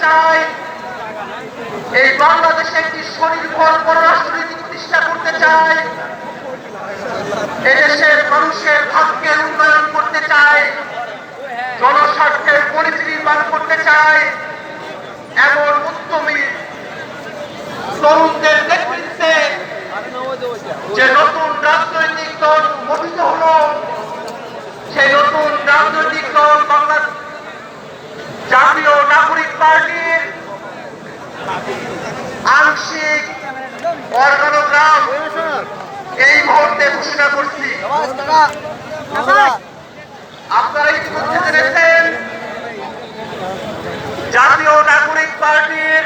চায় এই বাংলাদেশে একটি স্বনির্ভর পররাষ্ট্রনীতি প্রতিষ্ঠা করতে চায় এদেশের মানুষের ভাগ্যের উন্নয়ন করতে চায় জনস্বার্থের পরিধি নির্মাণ করতে চায় এমন উদ্যমী তরুণদের নেতৃত্বে যে নতুন রাজনৈতিক দল গঠিত হলো সেই নতুন রাজনৈতিক দল বাংলা জাতীয় নাগরিক পার্টির আংশিক অর্গানোগ্রাম এই মুহূর্তে ঘোষণা করছি আপনারা ইতিমধ্যে জেনেছেন জাতীয় নাগরিক পার্টির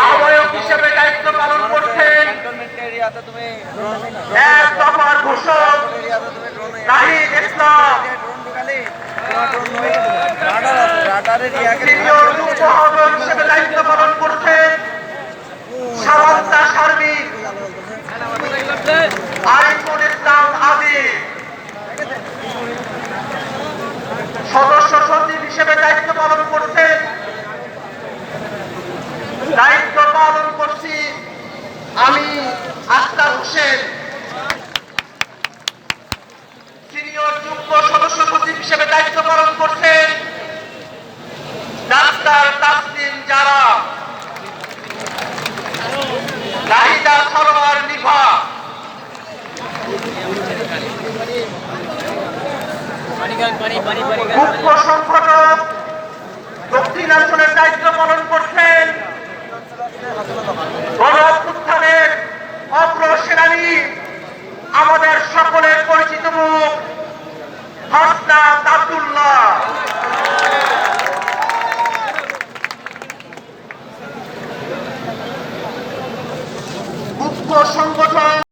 আহ্বায়ক হিসেবে দায়িত্ব পালন করছেন এক দফার ঘোষক নাহিদ ইসলাম। সিনিয়র ইসলাম আদি। সদস্য সচিব হিসেবে দায়িত্ব পালন করছেন দায়িত্ব পালন করছি আমি আক্তার হোসেন। সিনিয়র যুগ্ম সদস্য সচিব হিসেবে দায়িত্ব পালন করছেন মুখ্য সংগঠক দক্ষিণাঞ্চলের দায়িত্ব পালন করছেন গণ অভ্যুত্থানের অগ্রসেনানী আমাদের সকলের পরিচিত মুখ, হাসনাত আব্দুল্লাহ। মুখ্য সংগঠক